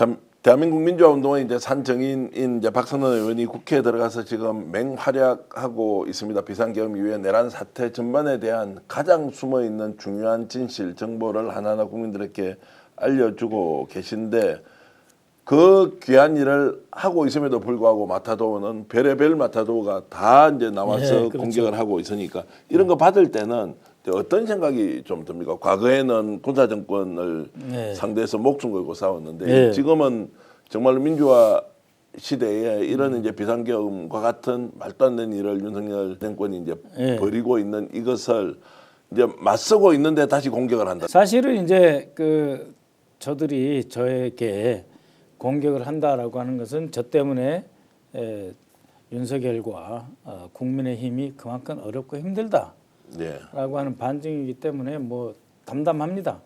참 대한민국 민주화 운동의 이제 산정인인 이제 박선원 의원이 국회에 들어가서 지금 맹활약하고 있습니다. 비상계엄 이후에 내란 사태 전반에 대한 가장 숨어 있는 중요한 진실 정보를 하나하나 국민들에게 알려주고 계신데 그 귀한 일을 하고 있음에도 불구하고 마타도어는 별의별 마타도어가 다 이제 나와서 네, 그렇죠. 공격을 하고 있으니까 이런 거 받을 때는 어떤 생각이 좀 듭니까? 과거에는 군사 정권을 네. 상대해서 목숨 걸고 싸웠는데 네. 지금은 정말로 민주화 시대에 이런 이제 비상계엄과 같은 말도 안 되는 일을 윤석열 정권이 이제 네. 벌이고 있는 이것을 이제 맞서고 있는데 다시 공격을 한다. 사실은 이제 그 저들이 저에게 공격을 한다라고 하는 것은 저 때문에 에, 윤석열과 어, 국민의힘이 그만큼 어렵고 힘들다 라고 네. 하는 반증이기 때문에 뭐 담담합니다.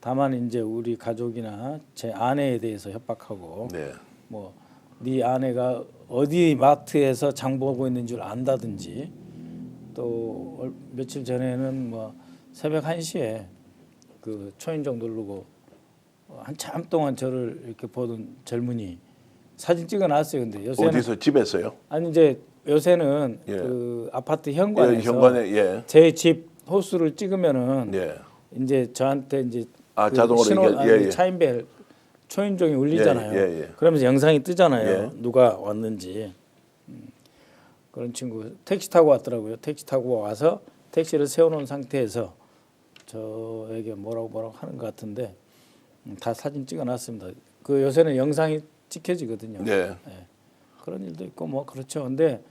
다만 이제 우리 가족이나 제 아내에 대해서 협박하고 네. 뭐네 아내가 어디 마트에서 장 보고 있는 줄 안다든지 또 얼- 며칠 전에는 뭐 새벽 1시에 그 초인종 누르고 한참 동안 저를 이렇게 보던 젊은이 사진 찍어 놨어요. 근데 요새는 어디서 집에서요? 아니 이제 요새는 예. 그 아파트 예, 현관에서 현관에 예. 제집 호수를 찍으면은 예. 이제 저한테 이제 아, 그 자동으로 신호 이게- 아니, 예, 예. 차인벨 초인종이 울리잖아요. 예, 예, 예. 그러면서 영상이 뜨잖아요. 예. 누가 왔는지. 음. 그런 친구 택시 타고 왔더라고요. 택시 타고 와서 택시를 세워놓은 상태에서 저에게 뭐라고 뭐라고 하는 것 같은데 음, 다 사진 찍어놨습니다. 그 요새는 영상이 찍혀지거든요. 네. 예. 그런 일도 있고 뭐 그렇죠. 근데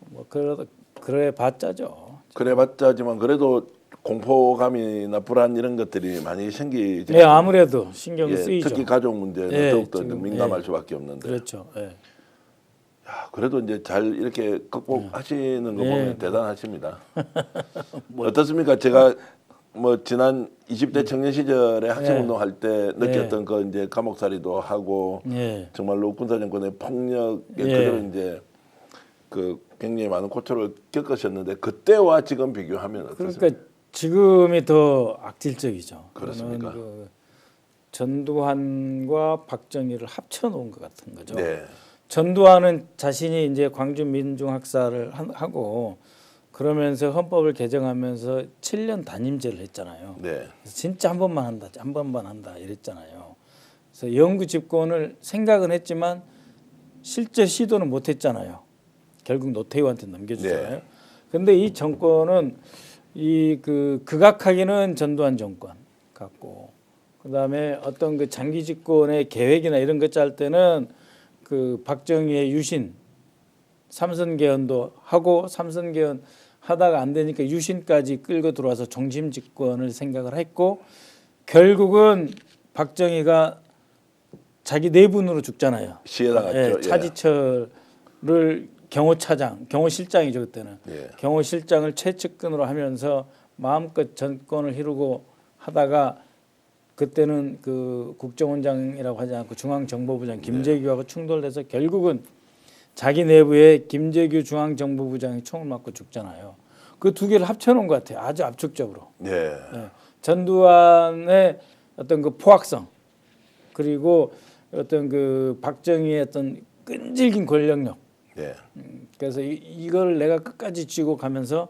뭐 그래 그래 봤자죠. 그래봤자지만 그래도 공포감이나 불안 이런 것들이 많이 생기지. 네 아무래도 신경 예, 쓰이죠. 특히 가족 문제는 예, 더욱더 지금, 민감할 예. 수밖에 없는데. 그렇죠. 예. 야, 그래도 이제 잘 이렇게 극복하시는 거 예. 보면 대단하십니다. 어떻습니까? 제가 뭐 지난 20대 청년 시절에 학생 예. 운동할 때 느꼈던 그 이제 감옥살이도 하고 예. 정말로 군사 정권의 폭력에 예. 그대로 이제 그 굉장히 많은 고초를 겪으셨는데 그때와 지금 비교하면 어떻습니까? 그러니까 지금이 더 악질적이죠. 그렇습니까? 그 전두환과 박정희를 합쳐 놓은 것 같은 거죠. 네. 전두환은 자신이 이제 광주 민중학살을 한- 하고 그러면서 헌법을 개정하면서 7년 단임제를 했잖아요. 네. 진짜 한 번만 한다, 한 번만 한다 이랬잖아요. 그래서 영구 집권을 생각은 했지만 실제 시도는 못 했잖아요. 결국 노태우한테 넘겨주잖아요. 네. 근데 이 정권은 이 그 극악하기는 전두환 정권 같고 그다음에 어떤 그 장기 집권의 계획이나 이런 것 짤 때는 그 박정희의 유신 삼선 개헌도 하고 삼선 개헌 하다가 안 되니까 유신까지 끌고 들어와서 종심 집권을 생각을 했고 결국은 박정희가 자기 내분으로 죽잖아요. 시에 나갔죠. 예, 예. 차지철을 경호차장, 경호실장이죠 그때는. 예. 경호실장을 최측근으로 하면서 마음껏 정권을 이루고 하다가 그때는 그 국정원장이라고 하지 않고 중앙정보부장 김재규하고 충돌돼서 결국은 자기 내부에 김재규 중앙정보부장이 총을 맞고 죽잖아요. 그 두 개를 합쳐놓은 것 같아요. 아주 압축적으로. 네. 예. 전두환의 어떤 그 포악성 그리고 어떤 그 박정희의 어떤 끈질긴 권력력 네. 그래서 이, 이걸 내가 끝까지 쥐고 가면서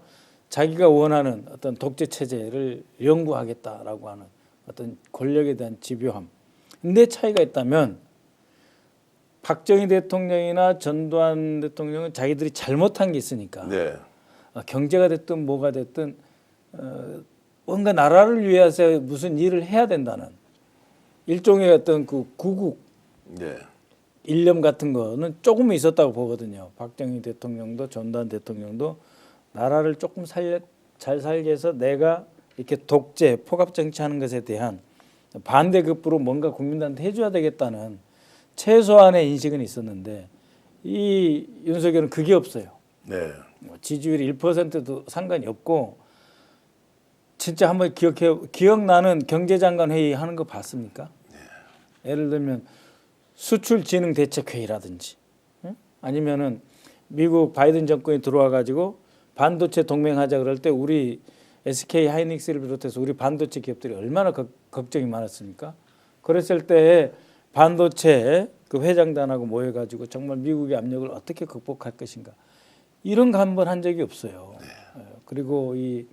자기가 원하는 어떤 독재 체제를 연구하겠다라고 하는 어떤 권력에 대한 집요함. 근데 차이가 있다면 박정희 대통령이나 전두환 대통령은 자기들이 잘못한 게 있으니까 네. 어, 경제가 됐든 뭐가 됐든 어, 뭔가 나라를 위해서 무슨 일을 해야 된다는 일종의 어떤 그 구국 네. 일념 같은 거는 조금 있었다고 보거든요. 박정희 대통령도 전두환 대통령도 나라를 조금 살려 잘 살게 해서 내가 이렇게 독재 포갑 정치하는 것에 대한 반대급부로 뭔가 국민들한테 해줘야 되겠다는 최소한의 인식은 있었는데 이 윤석열은 그게 없어요. 네. 뭐 지지율이 1%도 상관이 없고 진짜 한번 기억해 기억나는 경제장관 회의 하는 거 봤습니까? 예를 들면 수출진흥대책회의라든지 응? 아니면은 미국 바이든 정권이 들어와 가지고 반도체 동맹하자 그럴 때 우리 SK 하이닉스를 비롯해서 우리 반도체 기업들이 얼마나 걱- 걱정이 많았습니까? 그랬을 때 반도체 그 회장단하고 모여가지고 정말 미국의 압력을 어떻게 극복할 것인가 이런 거 한번 한 적이 없어요. 어, 그리고 이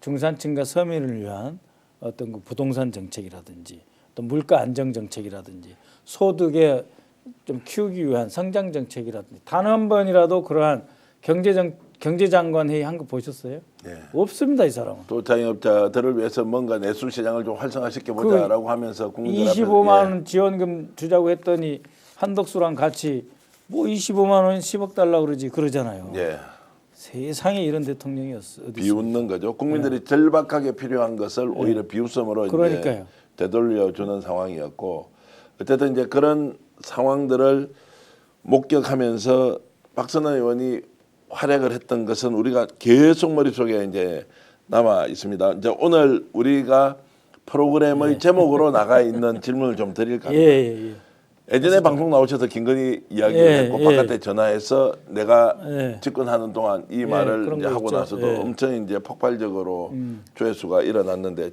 중산층과 서민을 위한 어떤 그 부동산 정책이라든지 또 물가 안정 정책이라든지 소득에 좀 키우기 위한 성장 정책이라든지 단 한 번이라도 그러한 경제정 경제장관 회의 한 거 보셨어요? 예. 없습니다 이 사람은. 또 자영업자들을 위해서 뭔가 내수 시장을 좀 활성화시켜 보자라고 하면서 국민들 앞에서 25만 예. 원 지원금 주자고 했더니 한덕수랑 같이 뭐 25만 원 10억 달라 그러지 그러잖아요. 예. 세상에 이런 대통령이었어. 어디? 비웃는 거죠. 국민들이 절박하게 필요한 것을 오히려 비웃음으로 이제 네. 그러니까요. 되돌려 주는 상황이었고 어쨌든 이제 그런 상황들을 목격하면서 박선원 의원이 활약을 했던 것은 우리가 계속 머릿속에 이제 남아 있습니다. 이제 오늘 우리가 프로그램의 제목으로 나가 있는 질문을 좀 드릴까 네. 예, 합니다. 예, 예. 예전에 방송 나오셔서 김건희 이야기를 예, 했고 예. 바깥에 전화해서 내가 예. 집권하는 동안 이 예, 말을 이제 하고 있죠. 나서도 예. 음. 엄청 이제 폭발적으로 조회수가 일어났는데